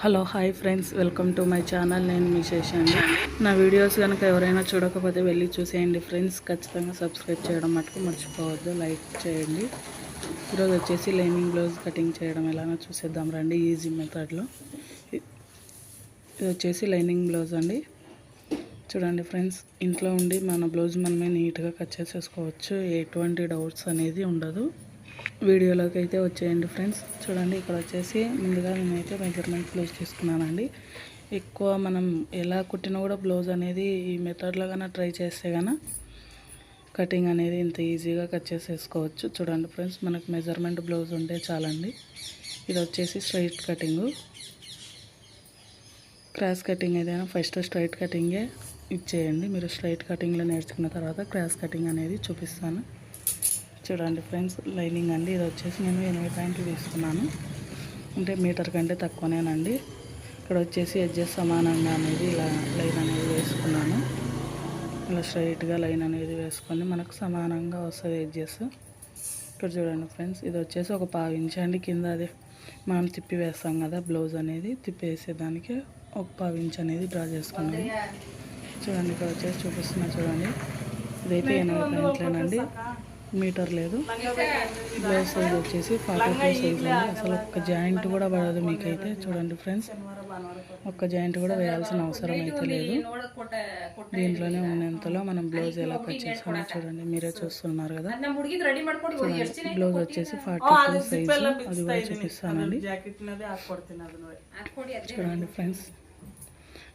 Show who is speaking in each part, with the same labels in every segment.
Speaker 1: Hello hi friends. Welcome to my channel. నేను మీ అండి నా వీడియోస్ కనుక ఎవరైనా చూడకపోతే వెళ్ళి చూసేయండి ఫ్రెండ్స్. ఖచ్చితంగా సబ్స్క్రైబ్ చేయడం మటుకు మర్చిపోవద్దు. లైక్ చేయండి. ఈరోజు వచ్చేసి లైనింగ్ బ్లౌజ్ కటింగ్ చేయడం ఎలానో చూసేద్దాం రండి. ఈజీ మెథడ్లో. ఇది వచ్చేసి లైనింగ్ బ్లౌజ్ అండి. చూడండి ఫ్రెండ్స్ ఇంట్లో ఉండి మన బ్లౌజ్ మనమే నీట్గా కట్ చేసేసుకోవచ్చు. ఎటువంటి డౌట్స్ అనేది ఉండదు. వీడియోలోకి అయితే వచ్చేయండి ఫ్రెండ్స్. చూడండి ఇక్కడ వచ్చేసి ముందుగా నేనైతే మెజర్మెంట్ బ్లౌజ్ తీసుకున్నానండి ఎక్కువ మనం ఎలా కుట్టినా కూడా బ్లౌజ్ అనేది ఈ మెథడ్లో కన్నా ట్రై చేస్తే కన్నా కటింగ్ అనేది ఇంత ఈజీగా కట్ చేసేసుకోవచ్చు. చూడండి ఫ్రెండ్స్ మనకు మెజర్మెంట్ బ్లౌజ్ ఉంటే చాలండి. ఇది వచ్చేసి స్ట్రైట్ కటింగు క్రాస్ కటింగ్ ఏదైనా ఫస్ట్ స్ట్రైట్ కటింగే ఇచ్చేయండి. మీరు స్ట్రైట్ కటింగ్లో నేర్చుకున్న తర్వాత క్రాస్ కటింగ్ అనేది చూపిస్తాను. చూడండి ఫ్రెండ్స్ లైనింగ్ అండి. ఇది వచ్చేసి నేను ఎనభై పాయింట్లు తీసుకున్నాను. అంటే మీటర్ కంటే తక్కువనేనండి. ఇక్కడ వచ్చేసి ఎడ్జెస్ సమానంగా అనేది ఇలా లైన్ అనేది వేసుకున్నాను. ఇలా స్ట్రైట్గా లైన్ అనేది వేసుకొని మనకు సమానంగా వస్తుంది ఎడ్జెస్. ఇక్కడ చూడండి ఫ్రెండ్స్ ఇది వచ్చేసి ఒక పావించండి కింద అది మనం తిప్పి వేస్తాం కదా బ్లౌజ్ అనేది తిప్పి వేసేదానికి ఒక పావించ్ అనేది డ్రా చేసుకున్నాను. చూడండి ఇక్కడ వచ్చేసి చూపిస్తున్నా చూడండి. ఇదైతే ఎనభై పాయింట్లేనండి. మీటర్ లేదు. బ్లౌజ్ సైజ్ వచ్చేసి ఫార్టీ టూ సైజ్ ఉంది. అసలు ఒక్క జాయింట్ కూడా పడదు మీకైతే. చూడండి ఫ్రెండ్స్ ఒక్క జాయింట్ కూడా వేయాల్సిన అవసరం అయితే లేదు. దీంట్లోనే ఉన్నంతలో మనం బ్లౌజ్ ఎలా కట్ చేసుకోమో చూడండి. మీరే చూస్తున్నారు కదా. చూడండి బ్లౌజ్ వచ్చేసి ఫార్టీ టూ సైజ్ అది కూడా చూపిస్తానండి. చూడండి ఫ్రెండ్స్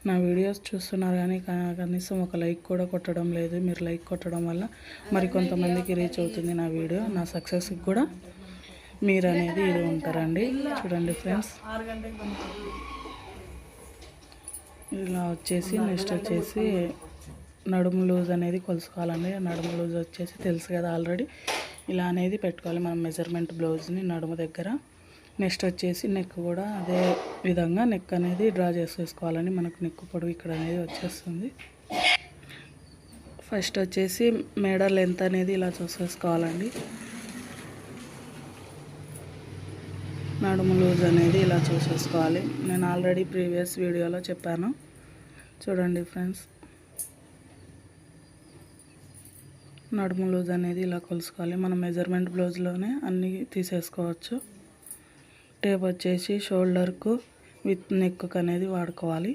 Speaker 1: నా వీడియోస్ చూస్తున్నారు కానీ కనీసం ఒక లైక్ కూడా కొట్టడం లేదు. మీరు లైక్ కొట్టడం వల్ల మరి కొంతమందికి రీచ్ అవుతుంది నా వీడియో. నా సక్సెస్కి కూడా మీరు అనేది ఇది ఉంటారండి. చూడండి ఫ్రెండ్స్. ఇలా వచ్చేసి నెక్స్ట్ వచ్చేసి నడుము లూజ్ అనేది కొలుసుకోవాలండి. నడుము లూజ్ వచ్చేసి తెలుసు కదా ఆల్రెడీ. ఇలా అనేది పెట్టుకోవాలి. మనం మెజర్మెంట్ బ్లౌజ్ని నడుము దగ్గర. నెక్స్ట్ వచ్చేసి నెక్ కూడా అదే విధంగా నెక్ అనేది డ్రా చేసేసుకోవాలని మనకు నెక్ పొడవు ఇక్కడ అనేది వచ్చేస్తుంది. ఫస్ట్ వచ్చేసి మేడ లెంత్ అనేది ఇలా చూసేసుకోవాలండి. నడుము లూజ్ అనేది ఇలా చూసేసుకోవాలి. నేను ఆల్రెడీ ప్రీవియస్ వీడియోలో చెప్పాను. చూడండి ఫ్రెండ్స్. నడుము లూజ్ అనేది ఇలా కొలుసుకోవాలి. మనం మెజర్మెంట్ బ్లౌజ్లోనే అన్నీ తీసేసుకోవచ్చు. టేప్ వచ్చేసి షోల్డర్కు విత్ నెక్కు అనేది వాడుకోవాలి.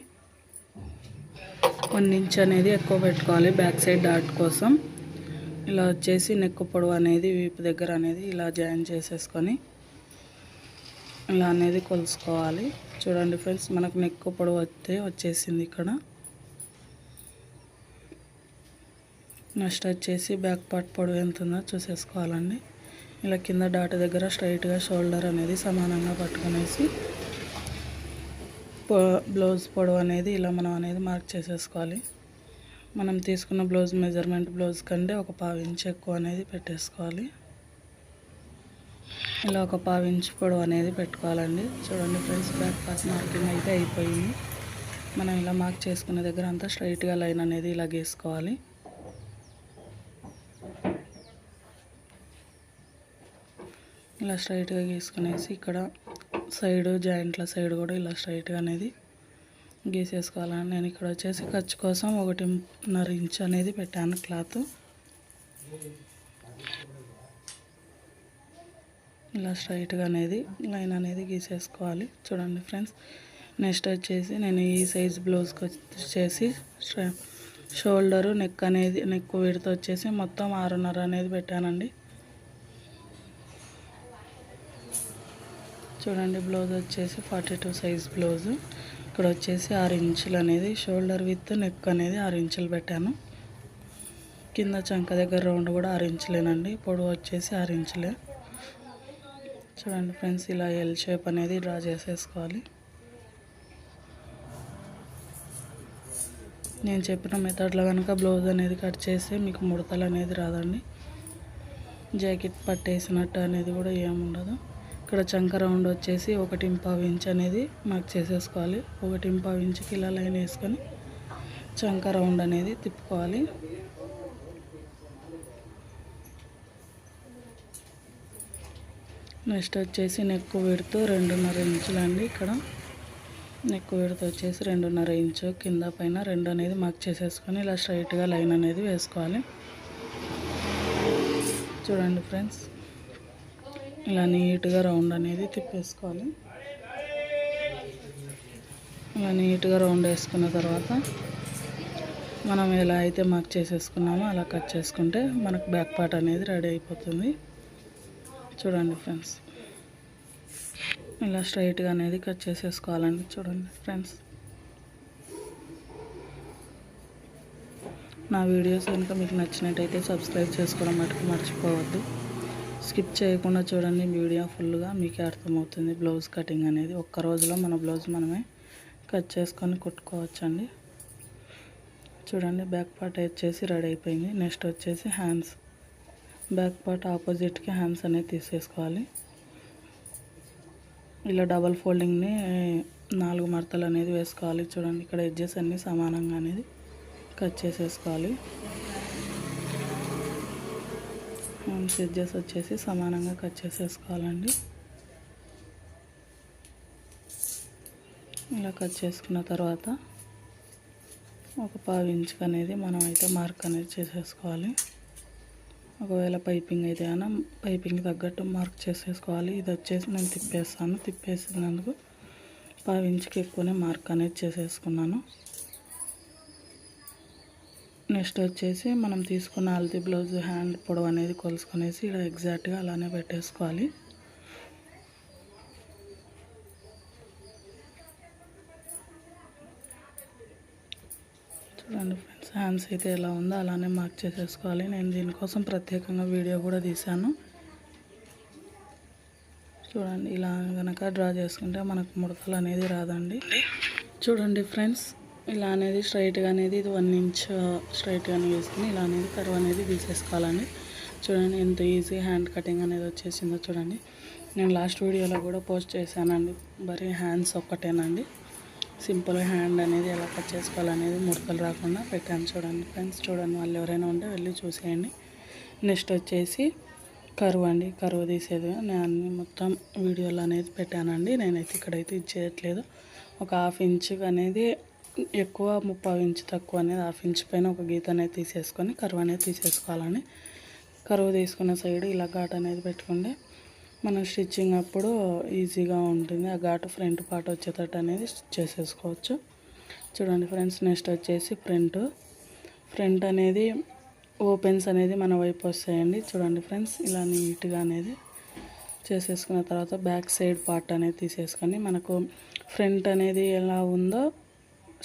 Speaker 1: వన్ ఇంచ్ అనేది ఎక్కువ పెట్టుకోవాలి బ్యాక్ సైడ్ డాట్ కోసం. ఇలా వచ్చేసి నెక్కు పొడవు అనేది వీపు దగ్గర అనేది ఇలా జాయిన్ చేసేసుకొని ఇలా అనేది కొలుసుకోవాలి. చూడండి ఫ్రెండ్స్ మనకు నెక్కు పొడవు వస్తే వచ్చేసింది ఇక్కడ. నెక్స్ట్ వచ్చేసి బ్యాక్ పార్ట్ పొడవు ఎంత ఉందో చూసేసుకోవాలండి. ఇలా కింద డాట్ దగ్గర స్ట్రైట్గా షోల్డర్ అనేది సమానంగా పట్టుకునేసి పొ బ్లౌజ్ పొడవు అనేది ఇలా మనం అనేది మార్క్ చేసేసుకోవాలి. మనం తీసుకున్న బ్లౌజ్ మెజర్మెంట్ బ్లౌజ్ కంటే ఒక పావు ఎక్కువ అనేది పెట్టేసుకోవాలి. ఇలా ఒక పావించ్ పొడవు అనేది పెట్టుకోవాలండి. చూడండి ఫ్రెండ్స్ బ్యాక్ పాస్ మార్కింగ్ అయితే అయిపోయింది. మనం ఇలా మార్క్ చేసుకునే దగ్గర అంతా స్ట్రైట్గా లైన్ అనేది ఇలా గీసుకోవాలి ఇలా స్ట్రైట్గా గీసుకునేసి ఇక్కడ సైడ్ జాయింట్ల సైడ్ కూడా ఇలా స్ట్రైట్గా అనేది గీసేసుకోవాలని నేను ఇక్కడ వచ్చేసి ఖర్చు కోసం ఒకటిన్నర ఇంచ్ అనేది పెట్టాను క్లాత్. ఇలా స్ట్రైట్గా అనేది లైన్ అనేది గీసేసుకోవాలి. చూడండి ఫ్రెండ్స్ నెక్స్ట్ వచ్చేసి నేను ఈ సైజ్ బ్లౌజ్కి వచ్చేసి షోల్డరు నెక్ అనేది నెక్ విడత వచ్చేసి మొత్తం ఆరున్నర అనేది పెట్టానండి. చూడండి బ్లౌజ్ వచ్చేసి ఫార్టీ టూ సైజ్ బ్లౌజ్ ఇక్కడ వచ్చేసి ఆరు ఇంచులు అనేది షోల్డర్ విత్ నెక్ అనేది ఆరు ఇంచులు పెట్టాను. కింద చంక దగ్గర రౌండ్ కూడా ఆరు ఇంచులేనండి పొడవు వచ్చేసి ఆరు ఇంచులే. చూడండి ఫ్రెండ్స్ ఇలా ఎల్ షేప్ అనేది డ్రా చేసేసుకోవాలి. నేను చెప్పిన మెథడ్లో కనుక బ్లౌజ్ అనేది కట్ చేస్తే మీకు ముడతలు అనేది రాదండి. జాకెట్ పట్టేసినట్టు అనేది కూడా ఏముండదు ఇక్కడ చంక రౌండ్ వచ్చేసి ఒకటి ఇంపావు ఇంచ్ అనేది మాకు చేసేసుకోవాలి. ఒకటి ఇంపావు ఇంచుకి ఇలా లైన్ వేసుకొని చంక రౌండ్ అనేది తిప్పుకోవాలి. నెక్స్ట్ వచ్చేసి నెక్ విడుతూ రెండున్నర ఇంచులు అండి ఇక్కడ. నెక్ విడుతూ వచ్చేసి రెండున్నర ఇంచు కింద పైన రెండు అనేది మార్క్ చేసేసుకొని ఇలా స్ట్రైట్గా లైన్ అనేది వేసుకోవాలి. చూడండి ఫ్రెండ్స్ ఇలా నీట్గా రౌండ్ అనేది తిప్పేసుకోవాలి ఇలా నీట్గా రౌండ్ వేసుకున్న తర్వాత మనం ఎలా అయితే మార్క్ చేసేసుకున్నామో అలా కట్ చేసుకుంటే మనకు బ్యాక్ పార్ట్ అనేది రెడీ అయిపోతుంది. చూడండి ఫ్రెండ్స్. ఇలా స్ట్రైట్గా అనేది కట్ చేసేసుకోవాలండి. చూడండి ఫ్రెండ్స్. నా వీడియోస్ కనుక మీకు నచ్చినట్టయితే సబ్స్క్రైబ్ చేసుకోవడం మటుకు మర్చిపోవద్దు. స్కిప్ చేయకుండా చూడండి వీడియో ఫుల్గా మీకే అర్థమవుతుంది. బ్లౌజ్ కటింగ్ అనేది ఒక్క రోజులో మన బ్లౌజ్ మనమే కట్ చేసుకొని కుట్టుకోవచ్చండి. చూడండి బ్యాక్ పార్ట్ వచ్చేసి రెడీ అయిపోయింది. నెక్స్ట్ వచ్చేసి హ్యాండ్స్. బ్యాక్ పార్ట్ ఆపోజిట్కి హ్యాండ్స్ అనేది తీసేసుకోవాలి. ఇలా డబల్ ఫోల్డింగ్ని నాలుగు మడతలు అనేది వేసుకోవాలి. చూడండి ఇక్కడ ఎడ్జెస్ అన్నీ సమానంగా అనేది కట్ చేసేసుకోవాలి. హ్యాండ్స్ వచ్చేసి సమానంగా కట్ చేసేసుకోవాలండి. ఇలా కట్ చేసుకున్న తర్వాత ఒక పావు ఇంచుకు అనేది మనం అయితే మార్క్ అనేది చేసేసుకోవాలి. ఒకవేళ పైపింగ్ అయితే అయినా పైపింగ్ తగ్గట్టు మార్క్ చేసేసుకోవాలి. ఇది వచ్చేసి నేను తిప్పేస్తాను. తిప్పేసినందుకు పావు ఇంచుకి ఎక్కువనే మార్క్ అనేది చేసేసుకున్నాను. నెక్స్ట్ వచ్చేసి మనం తీసుకున్న హల్దీ బ్లౌజ్ హ్యాండ్ పొడవు అనేది కొలుసుకునేసి ఇక్కడ ఎగ్జాక్ట్గా అలానే పెట్టేసుకోవాలి. చూడండి ఫ్రెండ్స్ హ్యాండ్స్ అయితే ఎలా ఉందో అలానే మార్క్ చేసేసుకోవాలి. నేను దీనికోసం ప్రత్యేకంగా వీడియో కూడా తీశాను. చూడండి ఇలా కనుక డ్రా చేసుకుంటే మనకు ముడతలు అనేది రాదండి. చూడండి ఫ్రెండ్స్ ఇలా అనేది స్ట్రైట్గా అనేది ఇది వన్ ఇంచ్ స్ట్రైట్గానే వేసుకుని ఇలా అనేది కర్వ్ అనేది తీసేసుకోవాలండి. చూడండి ఎంత ఈజీ హ్యాండ్ కటింగ్ అనేది వచ్చేసిందో చూడండి. నేను లాస్ట్ వీడియోలో కూడా పోస్ట్ చేశానండి. బరీ హ్యాండ్స్ ఒక్కటేనండి. సింపుల్ హ్యాండ్ అనేది ఎలా కట్ చేసుకోవాలనేది ముడతలు రాకుండా పెట్టాను చూడండి. ఫ్రెండ్స్ చూడండి వాళ్ళు ఎవరైనా ఉంటే వెళ్ళి చూసేయండి. నెక్స్ట్ వచ్చేసి కరువు అండి. కరువు తీసేది. నేను అన్ని మొత్తం వీడియోలు అనేది పెట్టానండి. నేనైతే ఇక్కడైతే ఇచ్చేయట్లేదు ఒక హాఫ్ ఇంచ్ అనేది ఎక్కువ ముప్పై ఇంచు తక్కువ అనేది హాఫ్ ఇంచ్ పైన ఒక గీత అనేది తీసేసుకొని కరువు అనేది తీసేసుకోవాలని. కరువు తీసుకున్న సైడ్ ఇలా ఘాట్ అనేది పెట్టుకుంటే మనం స్టిచ్చింగ్ అప్పుడు ఈజీగా ఉంటుంది. ఆ ఘాటు ఫ్రంట్ పార్ట్ వచ్చేటట్టు అనేది స్టిచ్ చేసేసుకోవచ్చు. చూడండి ఫ్రెండ్స్ నెక్స్ట్ వచ్చేసి ఫ్రంట్. ఫ్రంట్ అనేది ఓపెన్స్ అనేది మన వైపు వస్తాయండి. చూడండి ఫ్రెండ్స్ ఇలా నీట్గా అనేది చేసేసుకున్న తర్వాత బ్యాక్ సైడ్ పార్ట్ అనేది తీసేసుకొని మనకు ఫ్రంట్ అనేది ఎలా ఉందో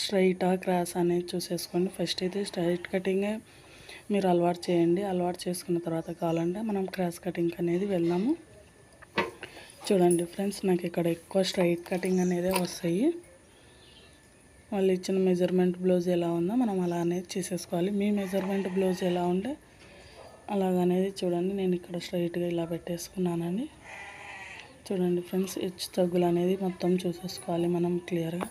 Speaker 1: స్ట్రైటా క్రాస్ అనేది చూసేసుకోండి. ఫస్ట్ అయితే స్ట్రైట్ కటింగే మీరు అలవాటు చేయండి. అలవాటు చేసుకున్న తర్వాత కావాలంటే మనం క్రాస్ కటింగ్ అనేది వెళ్దాము. చూడండి ఫ్రెండ్స్ నాకు ఇక్కడ ఎక్కువ స్ట్రైట్ కటింగ్ అనేది వస్తాయి. వాళ్ళు ఇచ్చిన మెజర్మెంట్ బ్లౌజ్ ఎలా ఉందో మనం అలా అనేది చేసేసుకోవాలి. మీ మెజర్మెంట్ బ్లౌజ్ ఎలా ఉంటే అలాగనేది చూడండి. నేను ఇక్కడ స్ట్రైట్గా ఇలా పెట్టేసుకున్నానండి. చూడండి ఫ్రెండ్స్ హెచ్ తగ్గులు అనేది మొత్తం చూసేసుకోవాలి మనం క్లియర్గా.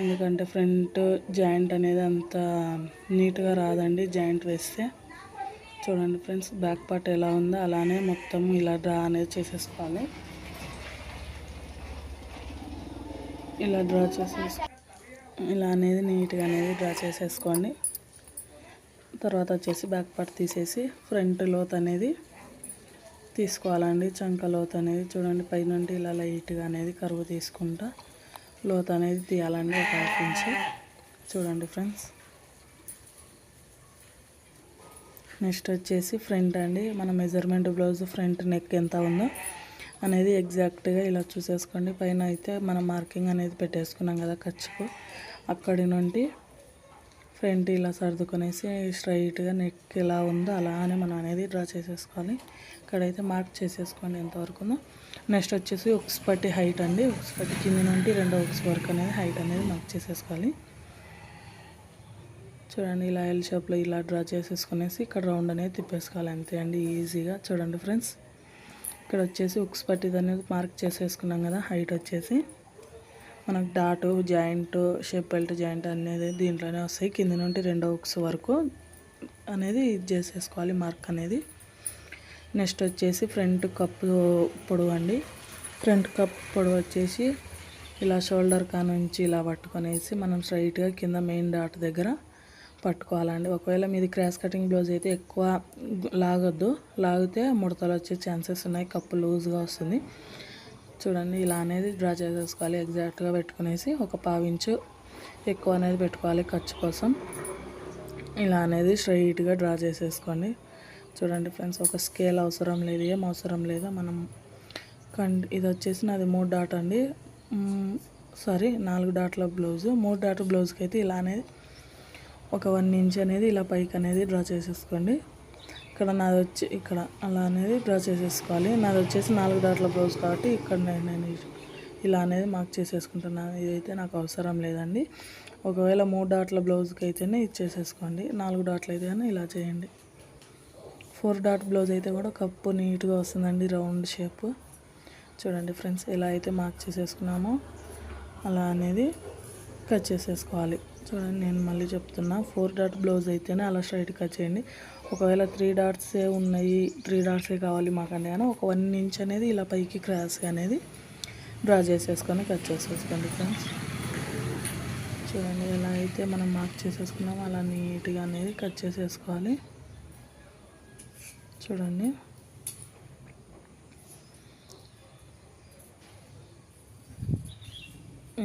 Speaker 1: ఎందుకంటే ఫ్రంట్ జాయింట్ అనేది అంత నీట్గా రాదండి. జాయింట్ వేస్తే చూడండి ఫ్రెండ్స్ బ్యాక్ పార్ట్ ఎలా ఉందో అలానే మొత్తం ఇలా డ్రా అనేది చేసేసుకోవాలి. ఇలా డ్రా చేసేసుకో ఇలా అనేది నీట్గా అనేది డ్రా చేసేసుకోండి. తర్వాత వచ్చేసి బ్యాక్ పార్ట్ తీసేసి ఫ్రంట్ లోత్ అనేది తీసుకోవాలండి. చంక లోత్ అనేది చూడండి పైనుండి ఇలా లైట్గా అనేది కరువు తీసుకుంటా లోత అనేది తీయాలండి ఒక హాఫ్ ఇంచ్. చూడండి ఫ్రెండ్స్. నెక్స్ట్ వచ్చేసి ఫ్రంట్ అండి. మన మెజర్మెంట్ బ్లౌజ్ ఫ్రంట్ నెక్ ఎంత ఉందో అనేది ఎగ్జాక్ట్గా ఇలా చూసేసుకోండి. పైన అయితే మనం మార్కింగ్ అనేది పెట్టేసుకున్నాం కదా ఖర్చుకు. అక్కడి నుండి ఫ్రంట్ ఇలా సర్దుకునేసి స్ట్రైట్గా నెక్ ఎలా ఉందో అలానే మనం అనేది డ్రా చేసేసుకోవాలి. ఇక్కడైతే మార్క్ చేసేసుకోండి ఎంతవరకు ఉందో నెక్స్ట్ వచ్చేసి ఉక్స్ పట్టి హైట్ అండి. ఉక్స్ పట్టి కింద నుండి రెండో ఉక్స్ వరకు అనేది హైట్ అనేది మార్క్ చేసేసుకోవాలి. చూడండి ఇలా ఎల్ షేప్లో ఇలా డ్రా చేసేసుకునేసి ఇక్కడ రౌండ్ అనేది తిప్పేసుకోవాలి. అంతే అండి ఈజీగా చూడండి ఫ్రెండ్స్. ఇక్కడ వచ్చేసి ఉక్స్ పట్టిది అనేది మార్క్ చేసేసుకున్నాం కదా హైట్ వచ్చేసి. మనకు dot joint shape belt joint అనేది దీంట్లోనే వస్తాయి. కింద నుండి రెండో ఉక్స్ వరకు అనేది ఇది చేసేసుకోవాలి మార్క్ అనేది. నెక్స్ట్ వచ్చేసి ఫ్రంట్ కప్పు పొడవు అండి. ఫ్రంట్ కప్ పొడవు వచ్చేసి ఇలా షోల్డర్ కా నుంచి ఇలా పట్టుకొనేసి మనం స్ట్రైట్గా కింద మెయిన్ డాట్ దగ్గర పట్టుకోవాలండి. ఒకవేళ మీది క్రాస్ కటింగ్ బ్లౌజ్ అయితే ఎక్కువ లాగొద్దు. లాగితే ముడతలు వచ్చే ఛాన్సెస్ ఉన్నాయి. కప్పు లూజ్గా వస్తుంది. చూడండి ఇలా అనేది డ్రా చేసేసుకోవాలి ఎగ్జాక్ట్గా పెట్టుకునేసి ఒక పావించు ఎక్కువ అనేది పెట్టుకోవాలి ఖర్చు కోసం. ఇలా అనేది స్ట్రైట్గా డ్రా చేసేసుకోండి. చూడండి ఫ్రెండ్స్ ఒక స్కేల్ అవసరం లేదు ఏం అవసరం లేదు మనం కండ్ ఇది వచ్చేసి నాది మూడు డాట్ అండి. సారీ నాలుగు డాట్ల బ్లౌజు మూడు డాట్ బ్లౌజ్కి అయితే ఇలా అనేది ఒక వన్ ఇంచ్ అనేది ఇలా పైకి అనేది డ్రా చేసేసుకోండి. ఇక్కడ నాది వచ్చి ఇక్కడ. అలా అనేది డ్రా చేసేసుకోవాలి. నాది వచ్చేసి నాలుగు డాట్ల బ్లౌజ్ కాబట్టి ఇక్కడ నేను నేను ఇలా అనేది మార్క్ చేసేసుకుంటున్నాను ఇదైతే నాకు అవసరం లేదండి. ఒకవేళ మూడు డాట్ల బ్లౌజ్కి అయితేనే ఇచ్చేసేసుకోండి. నాలుగు డాట్లు అయితే ఇలా చేయండి. ఫోర్ డాట్ బ్లౌజ్ అయితే కూడా కప్పు నీట్గా వస్తుందండి రౌండ్ షేప్. చూడండి ఫ్రెండ్స్ ఎలా అయితే మార్క్ చేసేసుకున్నామో అలా అనేది కట్ చేసేసుకోవాలి. చూడండి నేను మళ్ళీ చెప్తున్నా. ఫోర్ డాట్ బ్లౌజ్ అయితేనే అలా స్ట్రైట్ కట్ చేయండి. ఒకవేళ త్రీ డాట్సే ఉన్నాయి త్రీ డాట్సే కావాలి మాకండి కానీ ఒక వన్ ఇంచ్ అనేది ఇలా పైకి క్రాస్ అనేది డ్రా చేసేసుకొని కట్ చేసేసుకోండి ఫ్రెండ్స్ చూడండి ఎలా అయితే మనం మార్క్ చేసేసుకున్నామో అలా నీట్గా అనేది కట్ చేసేసుకోవాలి. చూడండి.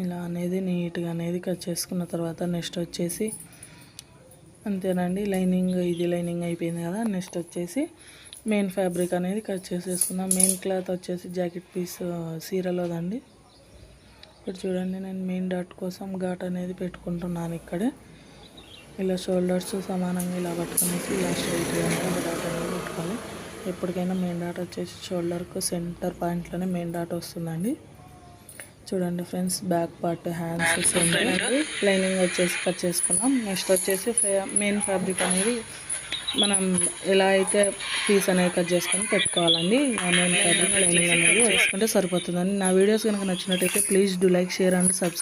Speaker 1: ఇలా అనేది నీట్గా అనేది కట్ చేసుకున్న తర్వాత నెక్స్ట్ వచ్చేసి అంతేనండి లైనింగ్ ఇది లైనింగ్ అయిపోయింది కదా నెక్స్ట్ వచ్చేసి మెయిన్ ఫ్యాబ్రిక్ అనేది కట్ చేసేసుకుందాం. మెయిన్ క్లాత్ వచ్చేసి జాకెట్ పీస్ సీరలోదండి. ఇక్కడ చూడండి నేను మెయిన్ డాట్ కోసం ఘాట్ అనేది పెట్టుకుంటున్నాను ఇక్కడే. ఇలా షోల్డర్స్ సమానంగా ఇలా పట్టుకునేసి ఇలా స్ట్రైట్గా డాట్ అనేది పెట్టుకోవాలి. ఎప్పటికైనా మెయిన్ డాట్ వచ్చేసి షోల్డర్కు సెంటర్ పాయింట్లోనే మెయిన్ డాట్ వస్తుందండి. చూడండి friends back part hands lining వచ్చేసి కట్ చేసుకున్నాం. నెక్స్ట్ వచ్చేసి మెయిన్ ఫ్యాబ్రిక్ అనేది మనం ఎలా అయితే పీస్ అనేది కట్ చేసుకొని పెట్టుకోవాలండి ఆ మెయిన్ ఫ్యాబ్రిక్ లైనింగ్ అనేది వేసుకుంటే సరిపోతుందండి. నా వీడియోస్ కనుక నచ్చినట్టయితే please do like share and subscribe